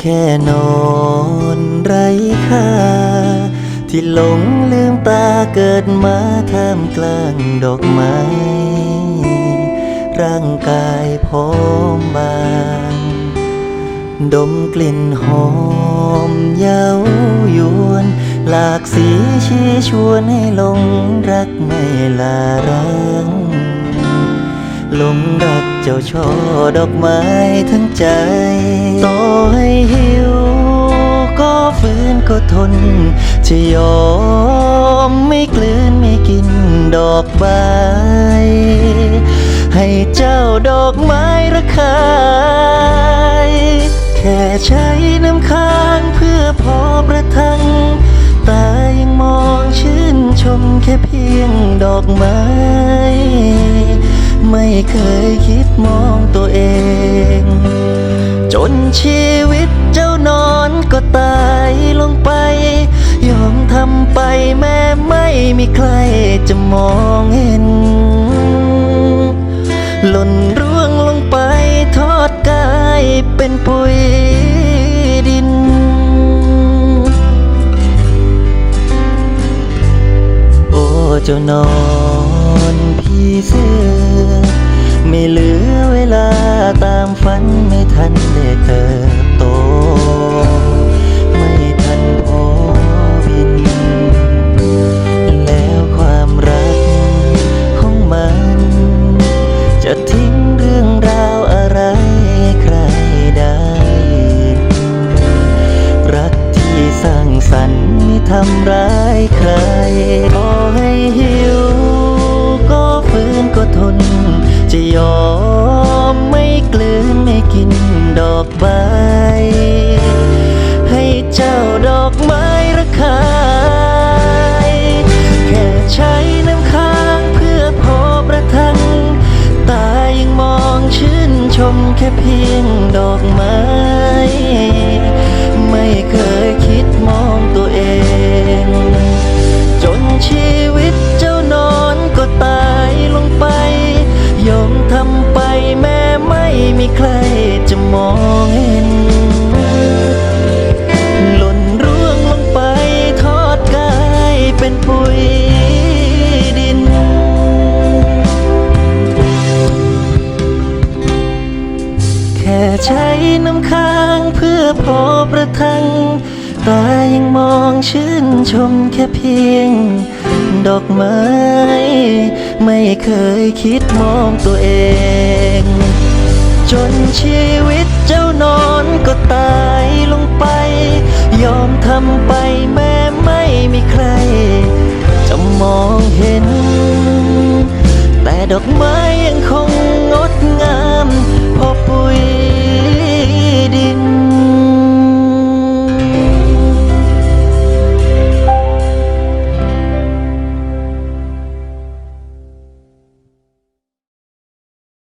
แค่นอนไร้ค่า ที่หลงลืมตาเกิดมาท่ามกลางดอกไม้ ร่างกายพร้อมบาง ดมกลิ่นหอมเย้ายวน หลากสีชี้ชวนให้หลงรักไม่ลารัง หลงรักเจ้าช่อดอกไม้ทั้งใจต่อให้หิว ก็ฝืนก็ทน จะยอมไม่กลืนไม่กินดอกใบ เคยคิดมองตัวเอง จนชีวิตเจ้านอนก็ตายลงไป ยอมทำไปแม้ไม่มีใครจะมองเห็น หล่นร่วงลงไปทอดกายเป็นปุ๋ยดินโอ้เจ้านอนพี่เสือ ไม่เหลือเวลาตามฝันไม่ทันได้เติบโต ไม่ทันพอบิน แล้วความรักของมัน จะทิ้งเรื่องราวอะไรใครได้ รักที่สร้างสรรค์ไม่ทำร้ายใครต่อให้หิวก็ฝืนก็ทน จะยอมไม่กลืนไม่กินดอกใบ ให้เจ้าดอกไม้ระคายแค่ใช้น้ำค้างเพื่อพอประทัง ตายังมองชื่นชมแค่เพียงดอกไม้ ใช้น้ำค้างเพื่อพอประทัง ตายังมองชื่นชมแค่เพียง ดอกไม้ ไม่เคยคิดมองตัวเอง จนชีวิตเจ้านอนก็ตายลงไป ยอมทำไปแม้ไม่มีใคร จะมองเห็น แต่ดอกไม้